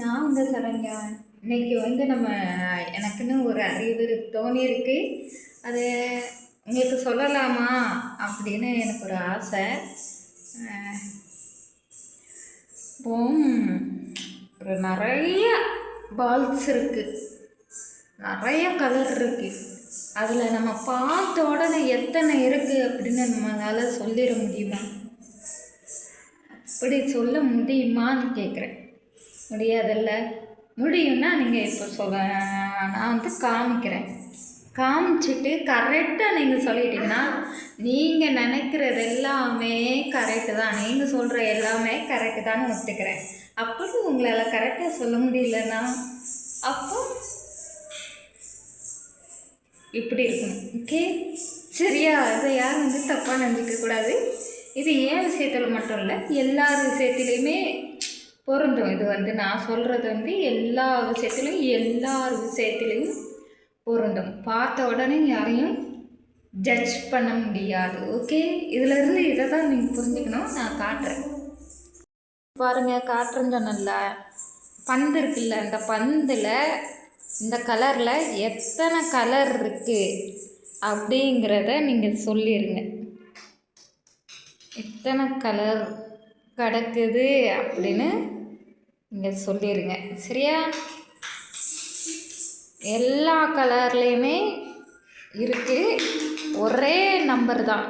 நான் வந்து சரண்யா. இன்னைக்கு வந்து நம்ம எனக்குன்னு ஒரு அறிவு தோணியிருக்கு. அது உங்களுக்கு சொல்லலாமா அப்படின்னு எனக்கு ஒரு ஆசை. இப்போ ஒரு நிறைய பால்ஸ் இருக்குது நிறைய கலர் இருக்குது அதில் நம்ம பார்த்த உடனே எத்தனை இருக்குது அப்படின்னு நம்மளால் சொல்லிட முடியுமா? அப்படி சொல்ல முடியுமான்னு கேட்குறேன் முடியாதல்ல? முடியும்னா நீங்கள் இப்போ சொல்ல நான் வந்து காமிக்கிறேன். காமிச்சிட்டு கரெக்டாக நீங்கள் சொல்லிட்டீங்கன்னா நீங்கள் நினைக்கிறது எல்லாமே கரெக்டு தான். நீங்கள் சொல்கிற எல்லாமே கரெக்டு தான் ஒத்துக்கிறேன். அப்படி உங்களால் கரெக்டாக சொல்ல முடியலன்னா அப்போ இப்படி இருக்கணும். ஓகே? சரியா? இதை யாரும் வந்து தப்பாக நினைக்க கூடாது. இது ஏன் விஷயத்தில் மட்டும் இல்லை எல்லார் விஷயத்துலையுமே பொருந்தும். இது வந்து நான் சொல்கிறது வந்து எல்லா விஷயத்துலையும் எல்லார் விஷயத்துலையும் பொருந்தும். பார்த்த உடனே யாரையும் ஜட்ஜ் பண்ண முடியாது. ஓகே இதிலேருந்து இதை தான் நீங்கள் புரிஞ்சுக்கணும். நான் காட்டுறேன். பாருங்கள் காட்டுறேன்னு சொன்னல பந்து இருக்குல்ல அந்த பந்தில் இந்த கலரில் எத்தனை கலர் இருக்குது அப்படிங்கிறத நீங்கள் சொல்லிடுங்க எத்தனை கலர் கிடக்குது அப்படின்னு நீங்கள் சொல்லிடுங்க சரியா? எல்லா கலர்லேயுமே இருக்குது ஒரே நம்பர் தான்.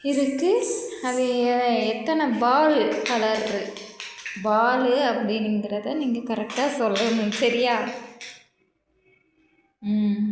இருக்குது அது எத்தனை பால் கலர் பால் அப்படிங்கிறத நீங்கள் கரெக்டாக சொல்லணும். சரியா? ம்